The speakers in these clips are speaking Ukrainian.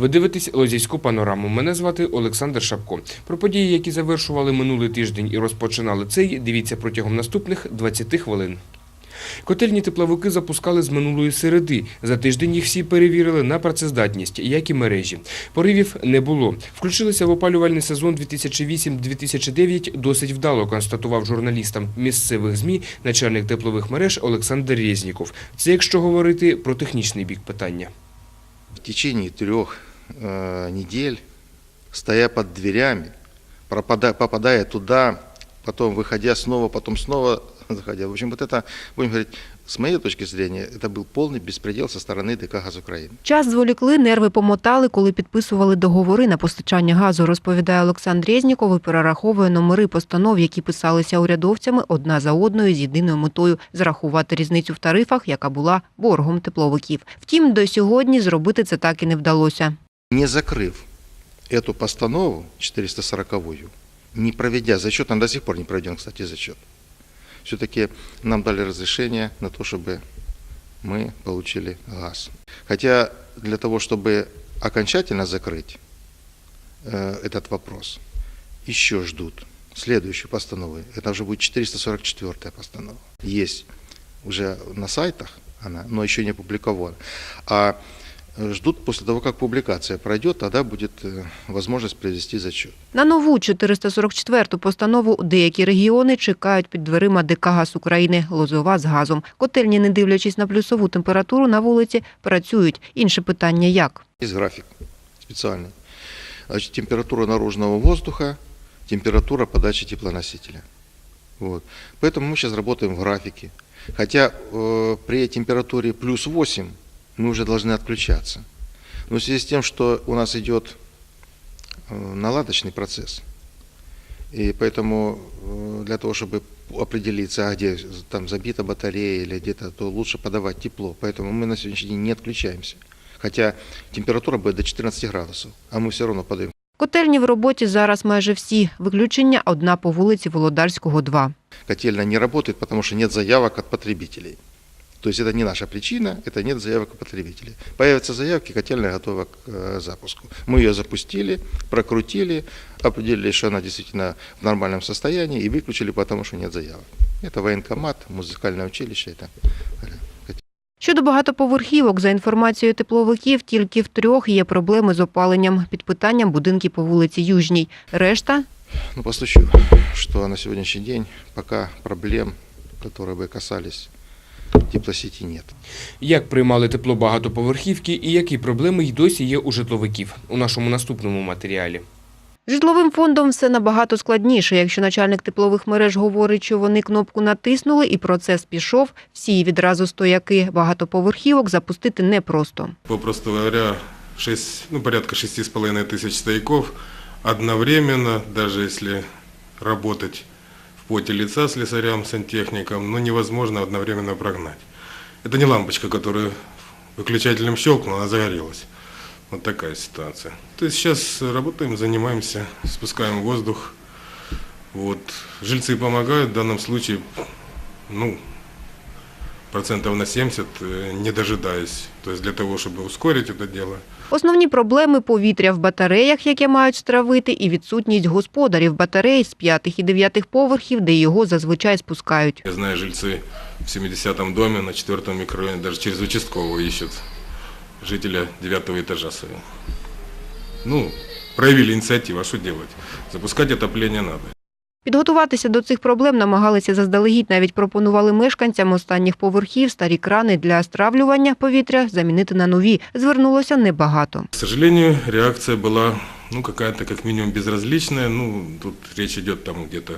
Ви дивитесь Лозівську панораму. Мене звати Олександр Шапко. Про події, які завершували минулий тиждень і розпочинали цей, дивіться протягом наступних 20 хвилин. Котельні тепловики запускали з минулої середи. За тиждень їх всі перевірили на працездатність, як і мережі. Поривів не було. Включилися в опалювальний сезон 2008-2009 досить вдало, констатував журналістам місцевих ЗМІ начальник теплових мереж Олександр Резніков. Це якщо говорити про технічний бік питання. в течение трех э, недель, стоя под дверями, пропада- попадая туда, потом выходя снова, потом снова заходя. В общем, вот это, будем говорить, с моей точки зрения, это был полный беспредел со стороны ДК «Газ Украины». Час зволікли, нерви помотали, коли підписували договори на постачання газу, розповідає Олександр Резніков і перераховує номери постанов, які писалися урядовцями одна за одною з єдиною метою зарахувати різницю в тарифах, яка була боргом тепловиків. Втім, до сьогодні зробити це так і не вдалося. Не закрыв эту постанову 440-ю, не проведя зачет, он до сих пор не проведен, кстати, зачет, все-таки нам дали разрешение на то, чтобы мы получили газ. Хотя для того, чтобы окончательно закрыть э, этот вопрос, еще ждут следующую постанову. Это уже будет 444 постанова. Есть уже на сайтах она, но еще не опубликована. А ждут после того, как публикация пройдет, тогда будет э, возможность произвести зачет. На нову 444-ту постанову деякі регіони чекають під дверима ДК «Газ України» Лозова з газом. Котельні, не дивлячись на плюсову температуру на вулиці, працюють. Інше питання як? Есть график специальный. Значит, температура наружного воздуха, температура подачи теплоносителя. Вот. Поэтому мы сейчас работаем в графике. Хотя э, при температуре плюс 8 мы уже должны отключаться. Но в связи с тем, что у нас идет э, наладочный процесс, и поэтому э, для того, чтобы определиться, а где там забита батарея или где-то, то лучше подавать тепло. Поэтому мы на сегодняшний день не отключаемся. Хотя температура будет до 14 градусов, а мы все равно подаем. Котельні в роботі зараз майже всі. Виключення одна по вулиці Володарського, 2. Котельная не работает, потому что нет заявок от потребителей. То есть это не наша причина, это нет заявок от потребителей. Появятся заявки, котельная готова к э, запуску. Мы ее запустили, прокрутили, определили, что она действительно в нормальном состоянии и выключили, потому что нет заявок. Это военкомат, музыкальное училище. Это Щодо багатоповерхівок, за інформацією тепловиків, тільки в трьох є проблеми з опаленням. Під питанням будинки по вулиці Южній. Решта Ну, постучу, что на сегодняшний день пока проблем, которые бы касались теплосети, нет. Як приймали тепло багатоповерхівки і які проблеми й досі є у житловиків у нашому наступному матеріалі. Житловим фондом все набагато складніше. Якщо начальник теплових мереж говорить, що вони кнопку натиснули і процес пішов, всі відразу стояки багатоповерхівок запустити непросто. попросту говоря, 6, ну, порядка 6,5 тысяч стояков одновременно, даже если работать в поте лица слесарям, сантехникам, ну, невозможно одновременно прогнать. Это не лампочка, которую выключателем щелкнул, она загорелась. Вот такая ситуация. То есть сейчас работаем, занимаемся, спускаем воздух. Вот. Жильцы помогают в данном случае, ну, процентов на 70, э, не дожидаясь. То есть для того, чтобы ускорить это дело, Основні проблеми повітря в батареях, яке мають стравити, і відсутність господарів батарей з п'ятих і дев'ятих поверхів, де його зазвичай спускають. Я знаю, жильцы в 70-м доме на 4 микрорайоне даже через участкового ищут жителя 9 этажа своего. Ну, проявили инициативу, а что делать? Запускать отопление надо. Підготуватися до цих проблем намагалися заздалегідь, навіть пропонували мешканцям останніх поверхів старі крани для стравлювання повітря замінити на нові. Звернулося небагато. К сожалению, реакция была, ну, какая-то как минимум безразличная. Ну, тут речь идет там где-то,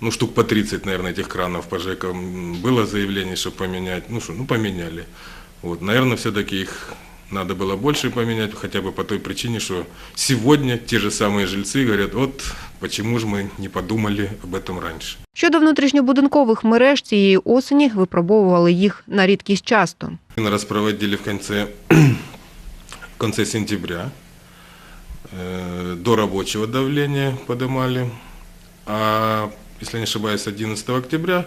ну, штук по 30, наверное, этих кранов по ЖЭКам. Было заявление, что поменять. Ну, что, ну, поменяли. Вот, наверное, все-таки их надо было больше поменять, хотя бы по той причине, что сегодня те же самые жильцы говорят, вот почему же мы не подумали об этом раньше. Щодо внутрішньобудинкових мереж цієї осені випробовували їх на рідкість часто. Мы раз проводили в конце, в конце сентября. Э, До рабочего давления поднимали. А, если не ошибаюсь, 11 октября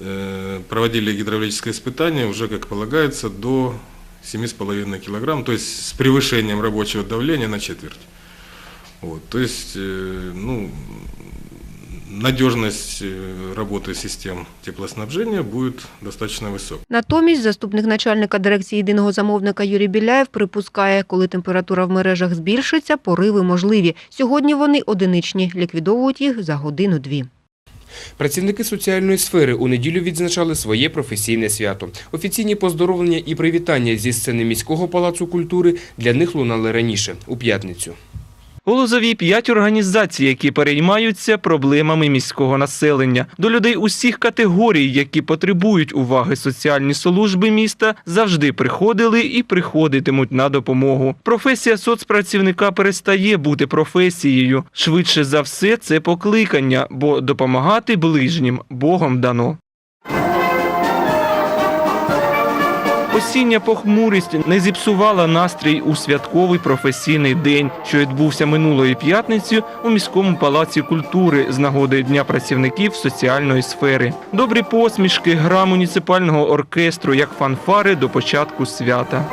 э, проводили гидравлическое испытание уже, как полагается, до 7,5 килограмм, то есть с превышением рабочего давления на четверть. Вот, то есть, э, ну, надежность э, работы систем теплоснабжения будет достаточно высокой. Натомість заступник начальника дирекції єдиного замовника Юрій Біляєв припускає, коли температура в мережах збільшиться, пориви можливі. Сьогодні вони одиничні, ліквідовують їх за годину-дві. Працівники соціальної сфери у неділю відзначали своє професійне свято. Офіційні поздоровлення і привітання зі сцени міського палацу культури для них лунали раніше у п'ятницю. У Лозові п'ять організацій, які переймаються проблемами міського населення. До людей усіх категорій, які потребують уваги соціальні служби міста, завжди приходили і приходитимуть на допомогу. Професія соцпрацівника перестає бути професією. Швидше за все, це покликання, бо допомагати ближнім Богом дано. Осіння похмурість не зіпсувала настрій у святковий професійний день, що відбувся минулої п'ятниці у міському палаці культури з нагоди Дня працівників соціальної сфери. Добрі посмішки, гра муніципального оркестру як фанфари до початку свята.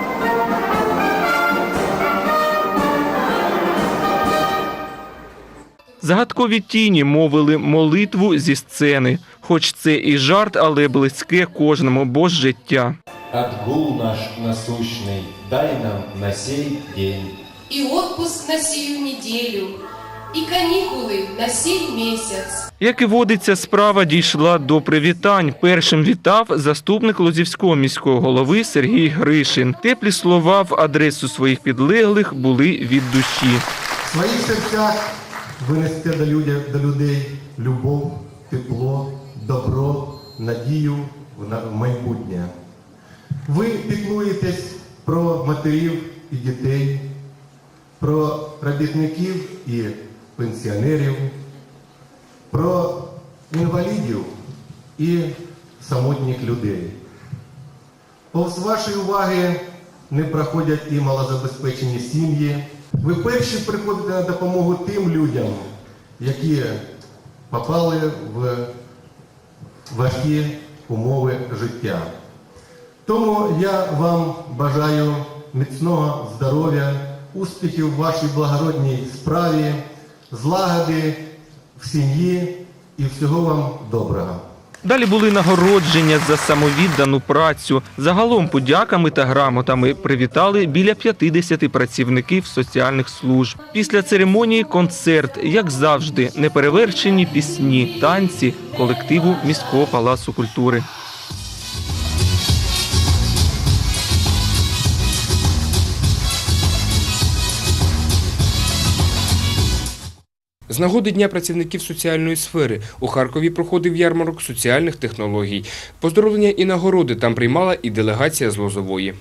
Загадкові тіні мовили молитву зі сцени, хоч це і жарт, але близьке кожному, бо життя. Отгул наш насущный дай нам на сей день. и отпуск на сию неделю, и каникулы на сей месяц. Як і водиться, справа дійшла до привітань. Першим вітав заступник Лозівського міського голови Сергій Гришин. Теплі слова в адресу своїх підлеглих були від душі. В своїх серцях винести до людей, до людей любов, тепло, добро, надію в на- в майбутнє. Ви піклуєтесь про матерів і дітей, про робітників і пенсіонерів, про інвалідів і самотніх людей. Повз вашої уваги не проходять і малозабезпечені сім'ї. Ви перші приходите на допомогу тим людям, які попали в важкі умови життя. Тому я вам бажаю міцного здоров'я, успіхів в вашій благородній справі, злагоди в сім'ї і всього вам доброго. Далі були нагородження за самовіддану працю. Загалом подяками та грамотами привітали біля 50 працівників соціальних служб. Після церемонії концерт, як завжди, неперевершені пісні, танці колективу міського палацу культури. З нагоди Дня працівників соціальної сфери у Харкові проходив ярмарок соціальних технологій. Поздоровлення і нагороди там приймала і делегація з Лозової.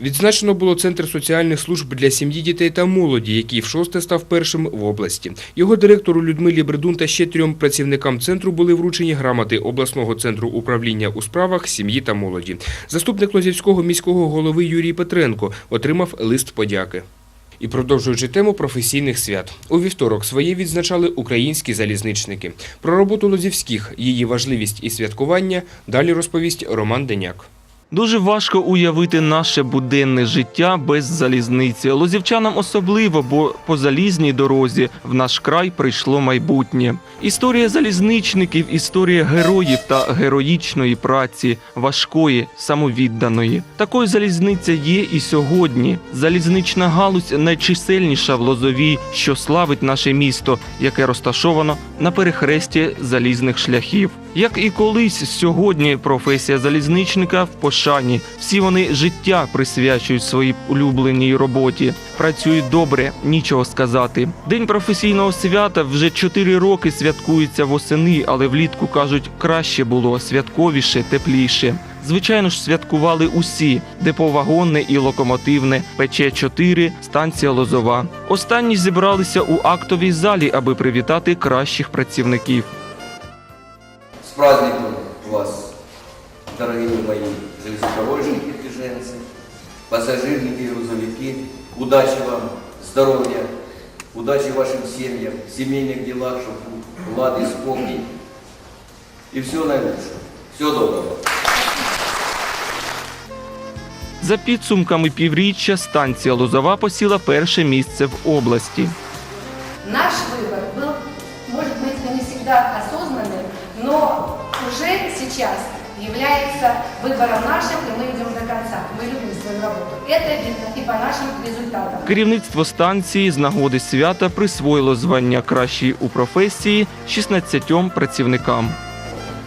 Відзначено було Центр соціальних служб для сім'ї, дітей та молоді, який в шосте став першим в області. Його директору Людмилі Бредун та ще трьом працівникам центру були вручені грамоти обласного центру управління у справах сім'ї та молоді. Заступник Лозівського міського голови Юрій Петренко отримав лист подяки. І продовжуючи тему професійних свят, у вівторок своє відзначали українські залізничники. Про роботу Лозівських, її важливість і святкування далі розповість Роман Деняк. Дуже важко уявити наше буденне життя без залізниці. Лозівчанам особливо, бо по залізній дорозі в наш край прийшло майбутнє. Історія залізничників, історія героїв та героїчної праці, важкої, самовідданої. Такою залізниця є і сьогодні. Залізнична галузь найчисельніша в Лозовій, що славить наше місто, яке розташовано на перехресті залізних шляхів. Як і колись сьогодні професія залізничника в пошані. Всі вони життя присвячують своїй улюбленій роботі. Працюють добре, нічого сказати. День професійного свята вже чотири роки святкується восени, але влітку кажуть, краще було святковіше, тепліше. Звичайно ж, святкували усі депо вагонне і локомотивне, ПЧ-4, станція Лозова. Останні зібралися у актовій залі, аби привітати кращих працівників С праздником вас, дорогие мои железнодорожники, движенцы, пассажирники и грузовики. Удачи вам, здоровья, удачи вашим семьям, семейных делах, чтобы лад и спокой. И все наилучшее. Всего доброго. За підсумками півріччя станція Лозова посіла перше місце в області. сейчас является выбором нашим, и мы идем до конца. Мы любим свою работу. Это видно и по нашим результатам. Керівництво станції з нагоди свята присвоїло звання кращий у професії 16 працівникам.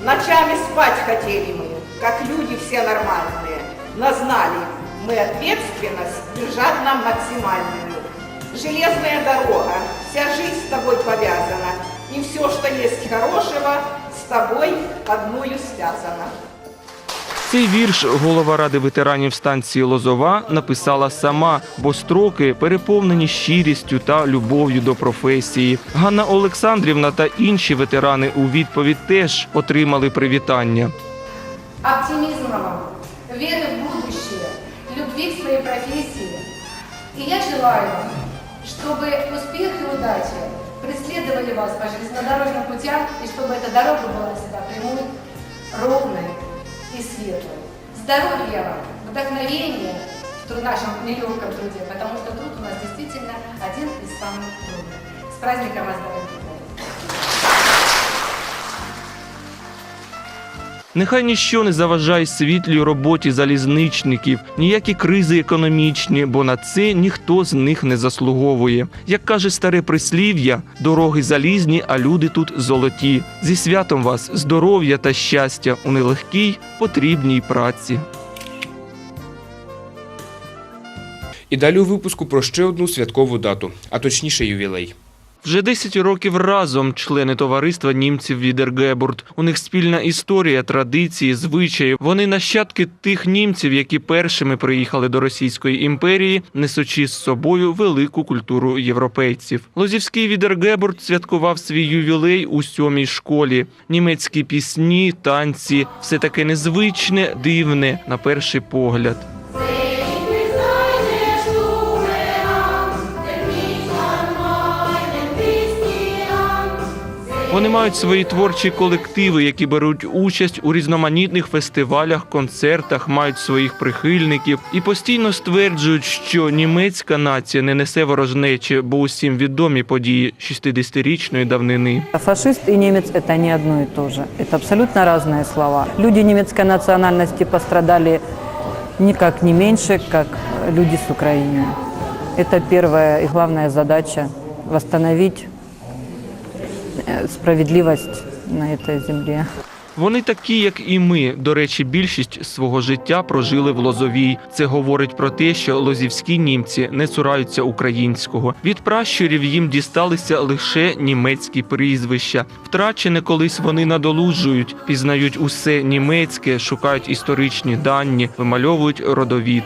Ночами спать хотели мы, как люди все нормальные, но знали мы ответственность держать нам максимальную. Железная дорога, вся жизнь с тобой повязана, и все, что есть хорошего, с тобой одною связано. Цей вірш голова ради ветеранів станції Лозова написала сама, бо строки переповнені щирістю та любов'ю до професії. Ганна Олександрівна та інші ветерани у відповідь теж отримали привітання. Оптимизма вам, веры в будущее, любви к своей профессии. И я желаю вам, чтобы успех и удача преследовали вас по железнодорожным путям, и чтобы эта дорога была всегда прямой, ровной и светлой. Здоровья вам, вдохновения в нашем нелегком труде, потому что труд у нас действительно один из самых трудных. С праздником вас, дорогие Нехай ніщо не заважає світлій роботі залізничників, ніякі кризи економічні, бо на це ніхто з них не заслуговує. Як каже старе прислів'я, дороги залізні, а люди тут золоті. Зі святом вас, здоров'я та щастя у нелегкій потрібній праці. І далі у випуску про ще одну святкову дату, а точніше ювілей. Вже 10 років разом члени товариства німців Відергебурт. У них спільна історія, традиції, звичаї. Вони нащадки тих німців, які першими приїхали до Російської імперії, несучи з собою велику культуру європейців. Лозівський Відергебурт святкував свій ювілей у сьомій школі. Німецькі пісні, танці все таке незвичне, дивне на перший погляд. Вони мають свої творчі колективи, які беруть участь у різноманітних фестивалях, концертах, мають своїх прихильників і постійно стверджують, що німецька нація не несе ворожнечі, бо усім відомі події 60-річної давнини. Фашист и немец – это не одно и то же. Это абсолютно разные слова. Люди немецкой национальности пострадали никак не меньше, как люди с Украины. Это первая и главная задача – восстановить э, справедливость на этой земле. Вони такі, як і ми. До речі, більшість свого життя прожили в Лозовій. Це говорить про те, що лозівські німці не цураються українського. Від пращурів їм дісталися лише німецькі прізвища. Втрачене колись вони надолужують, пізнають усе німецьке, шукають історичні дані, вимальовують родовід.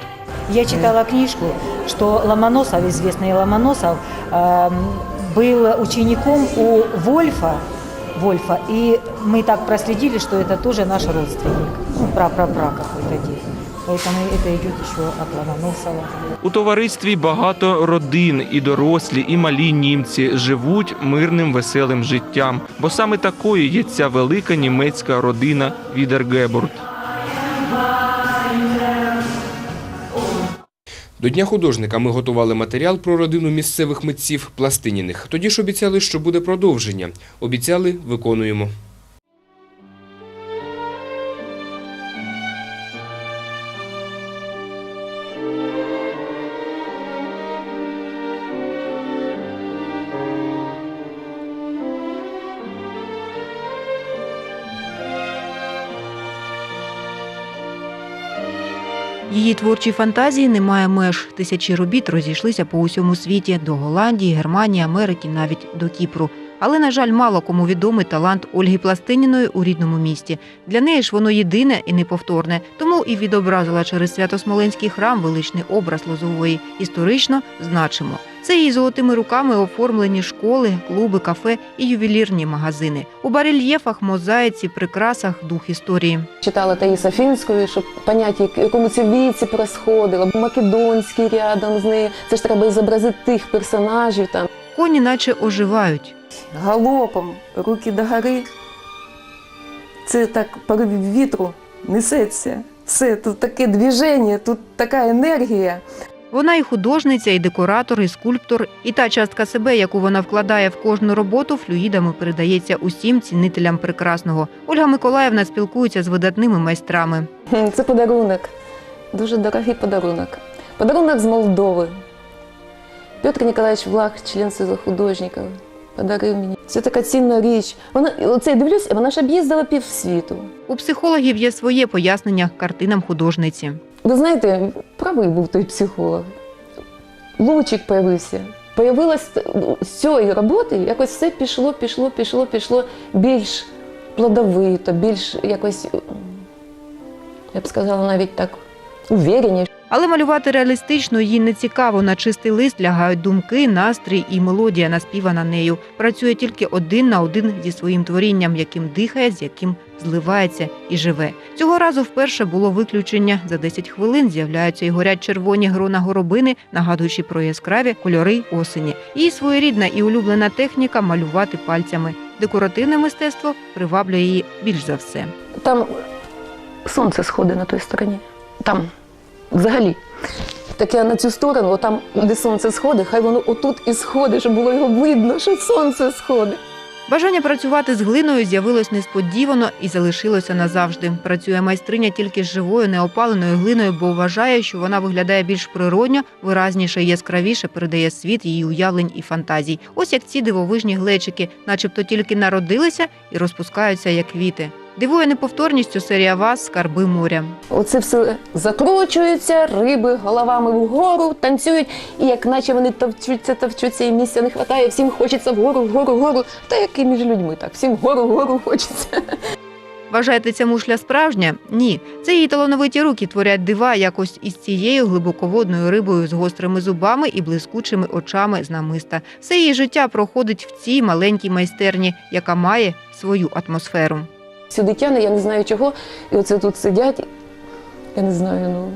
Я читала книжку, что Ломоносов, известный Ломоносов, эм, был учеником у Вольфа, Вольфа, и мы так проследили, что это тоже наш родственник, ну, пра-пра-пра какой-то дед. Поэтому это идет еще от Ломоносова. У товаристві багато родин, і дорослі, і малі німці живуть мирним веселим життям, бо саме такою є ця велика німецька родина Відергебурт. До Дня художника ми готували матеріал про родину місцевих митців Пластиніних. Тоді ж обіцяли, що буде продовження. Обіцяли, виконуємо. Її творчій фантазії немає меж. Тисячі робіт розійшлися по усьому світі до Голландії, Германії, Америки, навіть до Кіпру. Але, на жаль, мало кому відомий талант Ольги Пластиніної у рідному місті. Для неї ж воно єдине і неповторне, тому і відобразила через Свято-Смоленський храм величний образ Лозової. Історично значимо. Це її золотими руками оформлені школи, клуби, кафе і ювелірні магазини. У барельєфах, мозаїці, прикрасах дух історії. Читала Таїса Фінської, щоб поняти, в якому це віці происходило. Македонський рядом з нею. Це ж треба і зобразити тих персонажів там. Коні наче оживають. Галопом, руки догори. Це так порив вітру несеться. Все, тут таке движення, тут така енергія. Вона і художниця, і декоратор, і скульптор, і та частка себе, яку вона вкладає в кожну роботу, флюїдами передається усім цінителям прекрасного. Ольга Миколаївна спілкується з видатними майстрами. Це подарунок. Дуже дорогий подарунок. Подарунок з Молдови. Петр Ніколаївич Влах, член Союзу художників, подарив мені. Це така цінна річ. Вона, оце я дивлюсь, вона ж об'їздила півсвіту. У психологів є своє пояснення картинам художниці. Ви знаєте, правий був той психолог. Лучик появився. Появилось з цієї роботи, якось все пішло, пішло, пішло, пішло більш плодовито, більш якось, я б сказала, навіть так увереніше. Але малювати реалістично їй не цікаво. На чистий лист лягають думки, настрій і мелодія, наспівана нею. Працює тільки один на один зі своїм творінням, яким дихає, з яким зливається і живе. Цього разу вперше було виключення. За 10 хвилин з'являються і горять червоні грона горобини, нагадуючи про яскраві кольори осені. Її своєрідна і улюблена техніка малювати пальцями. Декоративне мистецтво приваблює її більш за все. Там сонце сходить на той стороні. Там, взагалі. Так я на цю сторону, там, де сонце сходить, хай воно отут і сходить, щоб було його видно, що сонце сходить. Бажання працювати з глиною з'явилось несподівано і залишилося назавжди. Працює майстриня тільки з живою неопаленою глиною, бо вважає, що вона виглядає більш природньо, виразніше і яскравіше передає світ її уявлень і фантазій. Ось як ці дивовижні глечики, начебто тільки народилися і розпускаються як квіти. Дивує неповторністю серія вас скарби моря. Оце все закручується, риби головами вгору танцюють, і як наче вони товчуться, товчуться, і місця не вистачає, всім хочеться вгору, вгору, вгору. Та як і між людьми, так всім вгору, вгору хочеться. Вважаєте, ця мушля справжня? Ні. Це її талановиті руки творять дива якось із цією глибоководною рибою з гострими зубами і блискучими очами з намиста. Все її життя проходить в цій маленькій майстерні, яка має свою атмосферу. Сюди тяне, я не знаю чого, і оце тут сидять, я не знаю, ну.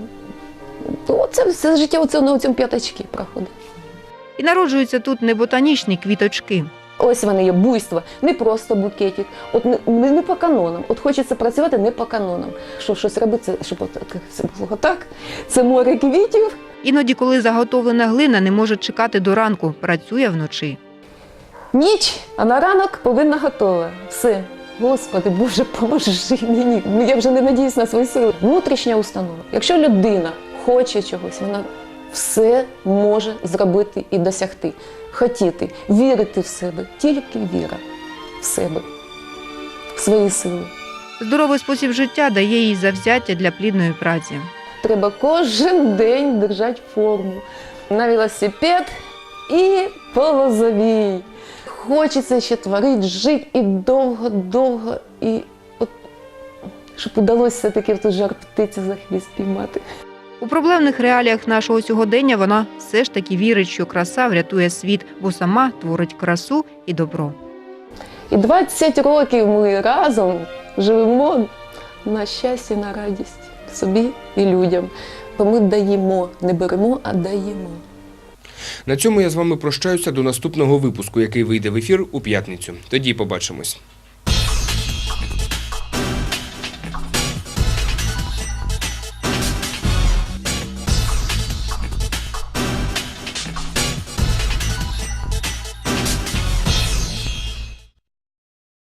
ну, Оце все життя оце на цьому п'ятачки проходить. І народжуються тут не ботанічні квіточки. Ось вони є буйство, не просто букетик, от не, не, по канонам. От хочеться працювати не по канонам. Що щось робити, щоб все було так. Це море квітів. Іноді, коли заготовлена глина не може чекати до ранку, працює вночі. Ніч, а на ранок повинна готова. Все. Господи, Боже, поможи мені. Ну, Я вже не надіюсь на свої сили. Внутрішня установа. Якщо людина хоче чогось, вона все може зробити і досягти. Хотіти, вірити в себе, тільки віра в себе, в свої сили. Здоровий спосіб життя дає їй завзяття для плідної праці. Треба кожен день держати форму. На велосипед і по лозовій. Хочеться ще творити, жити і довго-довго, і от, щоб удалося все-таки в ту жар птицю за хвіст піймати. У проблемних реаліях нашого сьогодення вона все ж таки вірить, що краса врятує світ, бо сама творить красу і добро. І 20 років ми разом живемо на щастя, на радість собі і людям. Бо ми даємо, не беремо, а даємо. На цьому я з вами прощаюся до наступного випуску, який вийде в ефір у п'ятницю. Тоді побачимось.